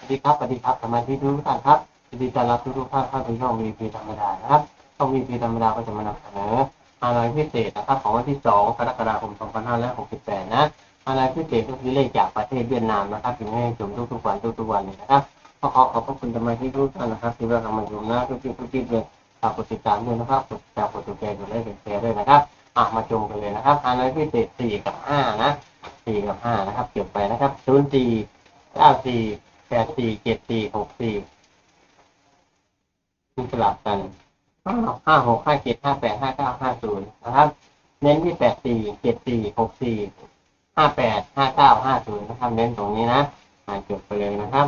สวัสดีครับสวัสดีครับสมาชิกทุกท่านครับยินดีต้อนรับทุกท่านเข้าสู่ช่องวีพีธรรมดานะครับช่องวีพีธรรมดาก็จะมานำเสนออะไรพิเศษนะครับของวันที่ 2 กรกฎาคม 2568 นะอะไรพิเศษก็คือเลขจากประเทศเวียดนามนะครับถึงให้ชมทุกๆวันทุกๆวันเลยนะครับขอขอขอบพระคุณสมาชิกทุกท่านนะครับ ที่เราทำมาอยู่นะทุกที่ทุกที่เลยฝากกดติดตามด้วยนะครับกดติดตามกดถูกใจกดไลค์กดแชร์ด้วยนะครับอะมาชมกันเลยนะครับอะไรพิเศษ4กับ5นะ4กับ5นะครับเก็บไปนะครับ04เก้าสี่ แปดสี่เจ็ดสี่หกสี่มีสลับกันห้าห้าหกห้าเจ็ดห้าแปดห้าเก้าห้าศูนย์นะครับ เน้นที่แปดสี่เจ็ดสี่หกสี่ห้าแปดห้าเก้าห้าศูนย์นะครับ เน้นตรงนี้นะอ่าจบไปเลยนะครับ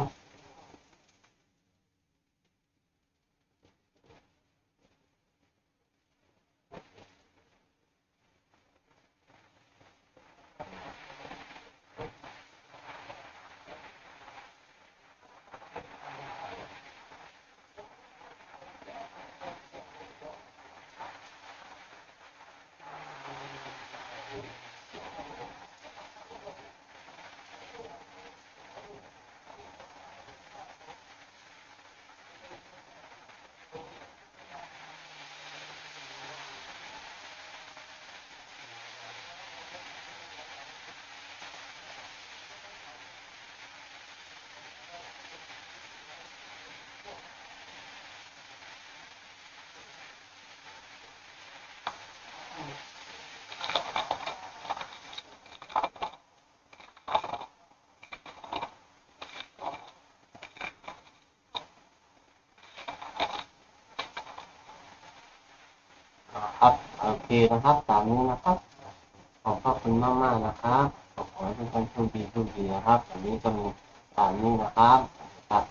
อ่าครับ โอเคนะครับตามนี้นะครับ ขอบพระคุณมากมากนะครับขอให้ทุกคนโชคดีโชคดีนะครับอันนี้จะมีตามนี้นะครับครับ